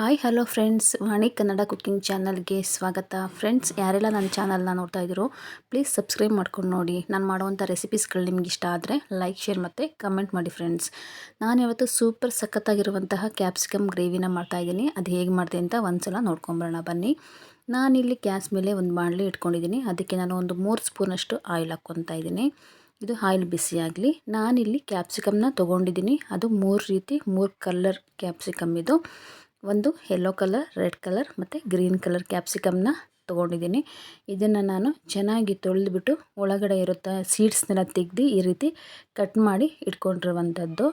Hi, hello friends. Vani Kannada cooking ಚಾನಲ್ಗೆ ಸ್ವಾಗತ. Friends, ಯಾರೆಲ್ಲ ನನ್ನ ಚಾನಲ್ನ ನೋಡ್ತಾ ಇದ್ದೀರೋ, ಪ್ಲೀಸ್ ಸಬ್ಸ್ಕ್ರೈಬ್ ಮಾಡ್ಕೊಂಡು ನೋಡಿ. ನಾನು ಮಾಡುವಂಥ ರೆಸಿಪೀಸ್ಗಳು ನಿಮ್ಗೆ ಇಷ್ಟ ಆದರೆ ಲೈಕ್, ಶೇರ್ ಮತ್ತು ಕಮೆಂಟ್ ಮಾಡಿ ಫ್ರೆಂಡ್ಸ್. ನಾನು ಇವತ್ತು ಸೂಪರ್ ಸಖತ್ತಾಗಿರುವಂತಹ ಕ್ಯಾಪ್ಸಿಕಮ್ ಗ್ರೇವಿನ ಮಾಡ್ತಾಯಿದ್ದೀನಿ ಅದು ಹೇಗೆ ಮಾಡಿದೆ ಅಂತ ಒಂದು ಸಲ ನೋಡ್ಕೊಂಬರೋಣ. ಬನ್ನಿ. ನಾನಿಲ್ಲಿ ಗ್ಯಾಸ್ ಮೇಲೆ ಒಂದು ಬಾಣಲಿ ಇಟ್ಕೊಂಡಿದ್ದೀನಿ. ಅದಕ್ಕೆ ನಾನು ಒಂದು ಮೂರು ಸ್ಪೂನಷ್ಟು ಆಯಿಲ್ ಹಾಕ್ಕೊತಾ ಇದ್ದೀನಿ. ಇದು ಆಯಿಲ್ ಬಿಸಿಯಾಗಲಿ ನಾನಿಲ್ಲಿ ಕ್ಯಾಪ್ಸಿಕಮ್ನ ತೊಗೊಂಡಿದ್ದೀನಿ. ಅದು ಮೂರು ರೀತಿ, ಮೂರು ಕಲ್ಲರ್ ಕ್ಯಾಪ್ಸಿಕಮ್ ಇದು. ಒಂದು ಯೆಲ್ಲೋ ಕಲರ್ ರೆಡ್ ಕಲರ್ ಮತ್ತು ಗ್ರೀನ್ ಕಲರ್ ಕ್ಯಾಪ್ಸಿಕಮ್ನ ತೊಗೊಂಡಿದ್ದೀನಿ. ಇದನ್ನು ನಾನು ಚೆನ್ನಾಗಿ ತೊಳೆದುಬಿಟ್ಟು ಒಳಗಡೆ ಇರುತ್ತಾ ಸೀಡ್ಸ್ನೆಲ್ಲ ತೆಗ್ದು ಈ ರೀತಿ ಕಟ್ ಮಾಡಿ ಇಟ್ಕೊಂಡಿರುವಂಥದ್ದು.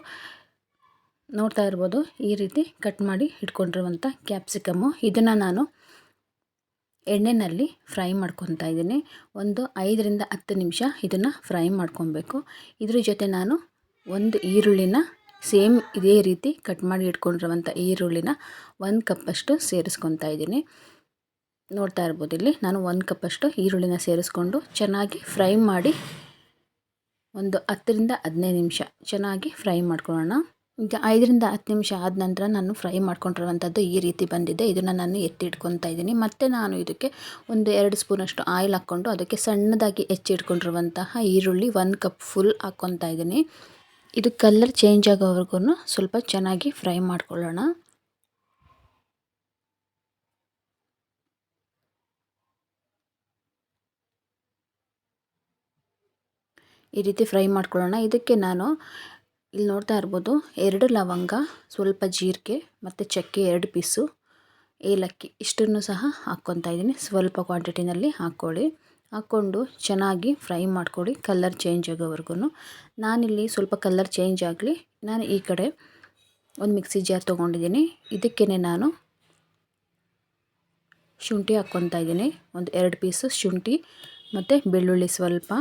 ನೋಡ್ತಾ ಇರ್ಬೋದು, ಈ ರೀತಿ ಕಟ್ ಮಾಡಿ ಇಟ್ಕೊಂಡಿರುವಂಥ ಕ್ಯಾಪ್ಸಿಕಮ್ಮು ಇದನ್ನು ನಾನು ಎಣ್ಣೆಯಲ್ಲಿ ಫ್ರೈ ಮಾಡ್ಕೊತಾ ಇದ್ದೀನಿ. ಒಂದು ಐದರಿಂದ ಹತ್ತು ನಿಮಿಷ ಇದನ್ನು ಫ್ರೈ ಮಾಡ್ಕೊಬೇಕು. ಇದ್ರ ಜೊತೆ ನಾನು ಒಂದು ಈರುಳ್ಳಿನ ಸೇಮ್ ಇದೇ ರೀತಿ ಕಟ್ ಮಾಡಿ ಇಟ್ಕೊಂಡಿರುವಂಥ ಈರುಳ್ಳಿನ ಒಂದು ಕಪ್ಪಷ್ಟು ಸೇರಿಸ್ಕೊತಾ ಇದ್ದೀನಿ. ನೋಡ್ತಾ ಇರ್ಬೋದು ಇಲ್ಲಿ ನಾನು ಒಂದು ಕಪ್ಪಷ್ಟು ಈರುಳ್ಳಿನ ಸೇರಿಸ್ಕೊಂಡು ಚೆನ್ನಾಗಿ ಫ್ರೈ ಮಾಡಿ ಒಂದು ಹತ್ತರಿಂದ ಹದಿನೈದು ನಿಮಿಷ ಚೆನ್ನಾಗಿ ಫ್ರೈ ಮಾಡ್ಕೊಳ್ಳೋಣ. ಈಗ ಐದರಿಂದ ಹತ್ತು ನಿಮಿಷ ಆದ ನಂತರ ನಾನು ಫ್ರೈ ಮಾಡ್ಕೊಂಡಿರುವಂಥದ್ದು ಈ ರೀತಿ ಬಂದಿದೆ. ಇದನ್ನು ನಾನು ಎತ್ತಿ ಇಟ್ಕೊತಾ ಇದ್ದೀನಿ. ಮತ್ತು ನಾನು ಇದಕ್ಕೆ ಒಂದು ಎರಡು ಸ್ಪೂನಷ್ಟು ಆಯಿಲ್ ಹಾಕ್ಕೊಂಡು ಅದಕ್ಕೆ ಸಣ್ಣದಾಗಿ ಹೆಚ್ಚಿಟ್ಕೊಂಡಿರುವಂತಹ ಈರುಳ್ಳಿ ಒಂದು ಕಪ್ ಫುಲ್ ಹಾಕ್ಕೊತಾ ಇದ್ದೀನಿ. ಇದು ಕಲ್ಲರ್ ಚೇಂಜ್ ಆಗೋವರೆಗೂ ಸ್ವಲ್ಪ ಚೆನ್ನಾಗಿ ಫ್ರೈ ಮಾಡ್ಕೊಳ್ಳೋಣ. ಈ ರೀತಿ ಫ್ರೈ ಮಾಡ್ಕೊಳ್ಳೋಣ. ಇದಕ್ಕೆ ನಾನು ಇಲ್ಲಿ ನೋಡ್ತಾ ಇರ್ಬೋದು ಎರಡು ಲವಂಗ, ಸ್ವಲ್ಪ ಜೀರಿಗೆ ಮತ್ತು ಚಕ್ಕೆ ಎರಡು ಪೀಸು ಏಲಕ್ಕಿ ಇಷ್ಟನ್ನು ಸಹ ಹಾಕ್ಕೊತಾ ಇದ್ದೀನಿ. ಸ್ವಲ್ಪ ಕ್ವಾಂಟಿಟಿನಲ್ಲಿ ಹಾಕ್ಕೊಳ್ಳಿ. ಹಾಕ್ಕೊಂಡು ಚೆನ್ನಾಗಿ ಫ್ರೈ ಮಾಡಿಕೊಡಿ ಕಲ್ಲರ್ ಚೇಂಜ್ ಆಗೋವರೆಗೂ ನಾನಿಲ್ಲಿ ಸ್ವಲ್ಪ ಕಲ್ಲರ್ ಚೇಂಜ್ ಆಗಲಿ, ನಾನು ಈ ಕಡೆ ಒಂದು ಮಿಕ್ಸಿ ಜಾರ್ ತೊಗೊಂಡಿದ್ದೀನಿ. ಇದಕ್ಕೇ ನಾನು ಶುಂಠಿ ಹಾಕ್ಕೊತಾ ಇದ್ದೀನಿ. ಒಂದು ಎರಡು ಪೀಸು ಶುಂಠಿ ಮತ್ತು ಬೆಳ್ಳುಳ್ಳಿ ಸ್ವಲ್ಪ,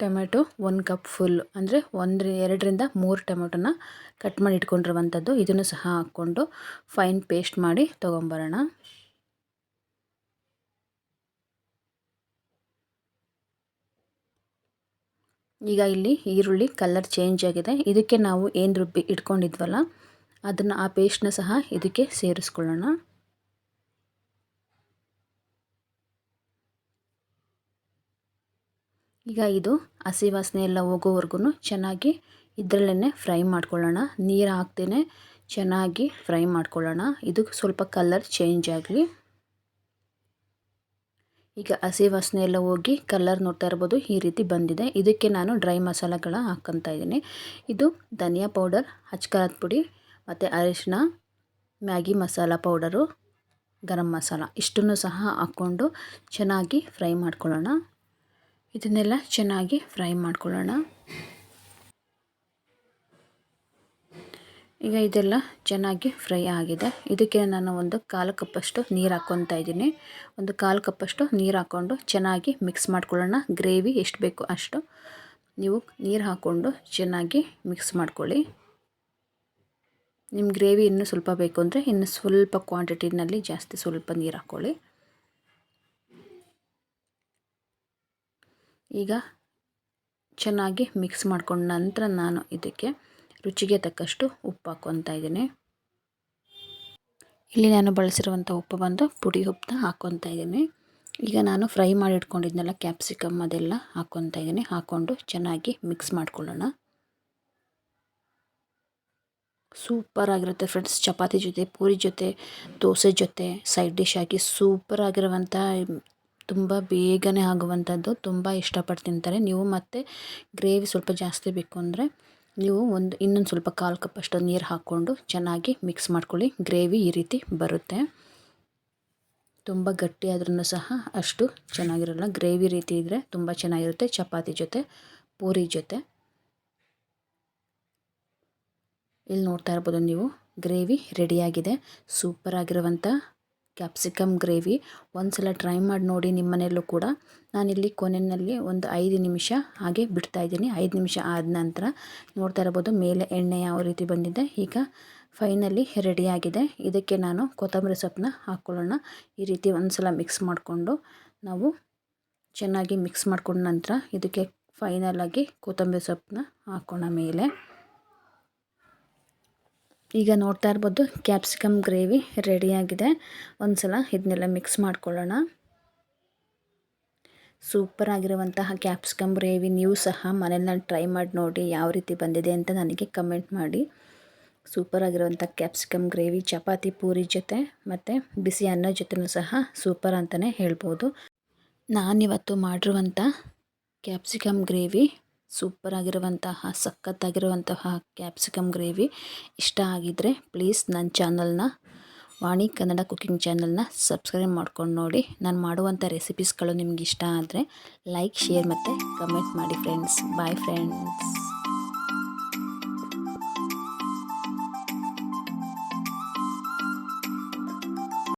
ಟೊಮೆಟೊ ಒಂದು ಕಪ್ ಫುಲ್, ಅಂದರೆ ಒಂದು ಎರಡರಿಂದ ಮೂರು ಟೊಮೆಟೊನ ಕಟ್ ಮಾಡಿ ಇಟ್ಕೊಂಡಿರುವಂಥದ್ದು. ಇದನ್ನು ಸಹ ಹಾಕ್ಕೊಂಡು ಫೈನ್ ಪೇಸ್ಟ್ ಮಾಡಿ ತೊಗೊಂಬರೋಣ. ಈಗ ಇಲ್ಲಿ ಈರುಳ್ಳಿ ಕಲರ್ ಚೇಂಜ್ ಆಗಿದೆ. ಇದಕ್ಕೆ ನಾವು ಏನು ರುಬ್ಬಿ ಇಟ್ಕೊಂಡಿದ್ವಲ್ಲ, ಅದನ್ನು ಆ ಪೇಸ್ಟ್ನ ಸಹ ಇದಕ್ಕೆ ಸೇರಿಸ್ಕೊಳ್ಳೋಣ. ಈಗ ಇದು ಹಸಿ ವಾಸನೆ ಎಲ್ಲ ಹೋಗೋವರೆಗೂ ಚೆನ್ನಾಗಿ ಇದರಲ್ಲೇ ಫ್ರೈ ಮಾಡ್ಕೊಳ್ಳೋಣ. ನೀರು ಹಾಕ್ತೇನೆ ಚೆನ್ನಾಗಿ ಫ್ರೈ ಮಾಡ್ಕೊಳ್ಳೋಣ. ಇದು ಸ್ವಲ್ಪ ಕಲರ್ ಚೇಂಜ್ ಆಗಲಿ. ಈಗ ಹಸಿ ವಾಸನೆ ಎಲ್ಲ ಹೋಗಿ ಕಲರ್ ನೋಡ್ತಾ ಇರ್ಬೋದು, ಈ ರೀತಿ ಬಂದಿದೆ. ಇದಕ್ಕೆ ನಾನು ಡ್ರೈ ಮಸಾಲೆಗಳ ಹಾಕ್ಕೊತಾ ಇದ್ದೀನಿ. ಇದು ಧನಿಯಾ ಪೌಡರ್ ಹಚ್ಕಾರದ ಪುಡಿ ಮತ್ತು ಅರಿಶಿನ ಮ್ಯಾಗಿ ಮಸಾಲ ಪೌಡರು ಗರಂ ಮಸಾಲ ಇಷ್ಟನ್ನು ಸಹ ಹಾಕ್ಕೊಂಡು ಚೆನ್ನಾಗಿ ಫ್ರೈ ಮಾಡ್ಕೊಳ್ಳೋಣ. ಇದನ್ನೆಲ್ಲ ಚೆನ್ನಾಗಿ ಫ್ರೈ ಮಾಡ್ಕೊಳ್ಳೋಣ. ಈಗ ಇದೆಲ್ಲ ಚೆನ್ನಾಗಿ ಫ್ರೈ ಆಗಿದೆ. ಇದಕ್ಕೆ ನಾನು ಒಂದು ಕಾಲು ಕಪ್ಪಷ್ಟು ನೀರು ಹಾಕ್ಕೊತಾ ಇದ್ದೀನಿ. ಒಂದು ಕಾಲು ಕಪ್ಪಷ್ಟು ನೀರು ಹಾಕ್ಕೊಂಡು ಚೆನ್ನಾಗಿ ಮಿಕ್ಸ್ ಮಾಡ್ಕೊಳ್ಳೋಣ. ಗ್ರೇವಿ ಎಷ್ಟು ಬೇಕು ಅಷ್ಟು ನೀವು ನೀರು ಹಾಕ್ಕೊಂಡು ಚೆನ್ನಾಗಿ ಮಿಕ್ಸ್ ಮಾಡ್ಕೊಳ್ಳಿ. ನಿಮ್ಮ ಗ್ರೇವಿ ಇನ್ನೂ ಸ್ವಲ್ಪ ಬೇಕು ಅಂದರೆ ಇನ್ನು ಸ್ವಲ್ಪ ಕ್ವಾಂಟಿಟಿನಲ್ಲಿ ಜಾಸ್ತಿ ಸ್ವಲ್ಪ ನೀರು ಹಾಕ್ಕೊಳ್ಳಿ. ಈಗ ಚೆನ್ನಾಗಿ ಮಿಕ್ಸ್ ಮಾಡ್ಕೊಂಡ ನಂತರ ನಾನು ಇದಕ್ಕೆ ರುಚಿಗೆ ತಕ್ಕಷ್ಟು ಉಪ್ಪು ಹಾಕ್ಕೊತಾ ಇದ್ದೀನಿ. ಇಲ್ಲಿ ನಾನು ಬಳಸಿರುವಂಥ ಉಪ್ಪು ಬಂದು ಪುಡಿ ಉಪ್ಪನ್ನ ಹಾಕ್ಕೊತಾ ಇದ್ದೀನಿ. ಈಗ ನಾನು ಫ್ರೈ ಮಾಡಿ ಕ್ಯಾಪ್ಸಿಕಮ್ ಅದೆಲ್ಲ ಹಾಕ್ಕೊತಾ ಇದ್ದೀನಿ. ಹಾಕ್ಕೊಂಡು ಚೆನ್ನಾಗಿ ಮಿಕ್ಸ್ ಮಾಡ್ಕೊಳ್ಳೋಣ. ಸೂಪರ್ ಆಗಿರುತ್ತೆ ಫ್ರೆಂಡ್ಸ್. ಚಪಾತಿ ಜೊತೆ, ಪೂರಿ ಜೊತೆ, ದೋಸೆ ಜೊತೆ ಸೈಡ್ ಡಿಶ್ ಆಗಿ ಸೂಪರ್ ಆಗಿರುವಂಥ, ತುಂಬ ಬೇಗನೆ ಆಗುವಂಥದ್ದು. ತುಂಬ ಇಷ್ಟಪಟ್ಟು ತಿಂತಾರೆ. ನೀವು ಮತ್ತು ಗ್ರೇವಿ ಸ್ವಲ್ಪ ಜಾಸ್ತಿ ಬೇಕು ಅಂದರೆ ನೀವು ಒಂದು, ಇನ್ನೊಂದು ಸ್ವಲ್ಪ ಕಾಲು ಕಪ್ಪಷ್ಟು ನೀರು ಹಾಕ್ಕೊಂಡು ಚೆನ್ನಾಗಿ ಮಿಕ್ಸ್ ಮಾಡ್ಕೊಳ್ಳಿ. ಗ್ರೇವಿ ಈ ರೀತಿ ಬರುತ್ತೆ. ತುಂಬ ಗಟ್ಟಿ ಆದ್ರೂ ಸಹ ಅಷ್ಟು ಚೆನ್ನಾಗಿರಲ್ಲ. ಗ್ರೇವಿ ರೀತಿ ಇದ್ದರೆ ತುಂಬ ಚೆನ್ನಾಗಿರುತ್ತೆ. ಚಪಾತಿ ಜೊತೆ, ಪೂರಿ ಜೊತೆ. ಇಲ್ಲಿ ನೋಡ್ತಾ ಇರ್ಬೋದು ನೀವು. ಗ್ರೇವಿ ರೆಡಿಯಾಗಿದೆ ಸೂಪರ್ ಆಗಿರುವಂಥ ಕ್ಯಾಪ್ಸಿಕಮ್ ಗ್ರೇವಿ ಒಂದು ಸಲ ಟ್ರೈ ಮಾಡಿ ನೋಡಿ ನಿಮ್ಮ ಮನೆಯಲ್ಲೂ ಕೂಡ. ನಾನಿಲ್ಲಿ ಕೊನೆಯಲ್ಲಿ ಒಂದು ಐದು ನಿಮಿಷ ಹಾಗೆ ಬಿಡ್ತಾ ಇದ್ದೀನಿ. ಐದು ನಿಮಿಷ ಆದ ನಂತರ ನೋಡ್ತಾ ಇರ್ಬೋದು ಮೇಲೆ ಎಣ್ಣೆ ಯಾವ ರೀತಿ ಬಂದಿದೆ. ಈಗ ಫೈನಲಿ ರೆಡಿಯಾಗಿದೆ ಇದಕ್ಕೆ ನಾನು ಕೊತ್ತಂಬರಿ ಸೊಪ್ಪನ್ನ ಹಾಕ್ಕೊಳ್ಳೋಣ ಈ ರೀತಿ ಒಂದು ಸಲ ಮಿಕ್ಸ್ ಮಾಡಿಕೊಂಡು ನಾವು ಚೆನ್ನಾಗಿ ಮಿಕ್ಸ್ ಮಾಡಿಕೊಂಡ ನಂತರ ಇದಕ್ಕೆ ಫೈನಲಾಗಿ ಕೊತ್ತಂಬರಿ ಸೊಪ್ಪನ್ನ ಹಾಕೋಣ ಮೇಲೆ. ಈಗ ನೋಡ್ತಾ ಇರ್ಬೋದು ಕ್ಯಾಪ್ಸಿಕಮ್ ಗ್ರೇವಿ ರೆಡಿಯಾಗಿದೆ ಒಂದು ಸಲ ಇದನ್ನೆಲ್ಲ ಮಿಕ್ಸ್ ಮಾಡ್ಕೊಳ್ಳೋಣ. ಸೂಪರ್ ಆಗಿರುವಂತಹ ಕ್ಯಾಪ್ಸಿಕಮ್ ಗ್ರೇವಿ ನೀವು ಸಹ ಮನೇಲಿ ನಾನು ಟ್ರೈ ಮಾಡಿ ನೋಡಿ ಯಾವ ರೀತಿ ಬಂದಿದೆ ಅಂತ ನನಗೆ ಕಮೆಂಟ್ ಮಾಡಿ. ಸೂಪರ್ ಆಗಿರುವಂಥ ಕ್ಯಾಪ್ಸಿಕಮ್ ಗ್ರೇವಿ, ಚಪಾತಿ ಪೂರಿ ಜೊತೆ ಮತ್ತು ಬಿಸಿ ಅನ್ನ ಜೊತೆನೂ ಸಹ ಸೂಪರ್ ಅಂತಲೇ ಹೇಳ್ಬೋದು. ನಾನಿವತ್ತು ಮಾಡಿರುವಂಥ ಕ್ಯಾಪ್ಸಿಕಮ್ ಗ್ರೇವಿ ಸೂಪರ್ ಆಗಿರುವಂತಹ ಸಖತ್ತಾಗಿರುವಂತಹ ಕ್ಯಾಪ್ಸಿಕಮ್ ಗ್ರೇವಿ ಇಷ್ಟ ಆಗಿದ್ದರೆ ಪ್ಲೀಸ್ ನನ್ನ ಚಾನಲ್ನ, ವಾಣಿ ಕನ್ನಡ ಕುಕ್ಕಿಂಗ್ ಚಾನಲ್ನ ಸಬ್ಸ್ಕ್ರೈಬ್ ಮಾಡ್ಕೊಂಡು ನೋಡಿ. ನಾನು ಮಾಡುವಂಥ ರೆಸಿಪೀಸ್ಗಳು ನಿಮ್ಗೆ ಇಷ್ಟ ಆದರೆ ಲೈಕ್, ಶೇರ್ ಮತ್ತು ಕಮೆಂಟ್ ಮಾಡಿ ಫ್ರೆಂಡ್ಸ್ ಬಾಯ್ ಫ್ರೆಂಡ್ಸ್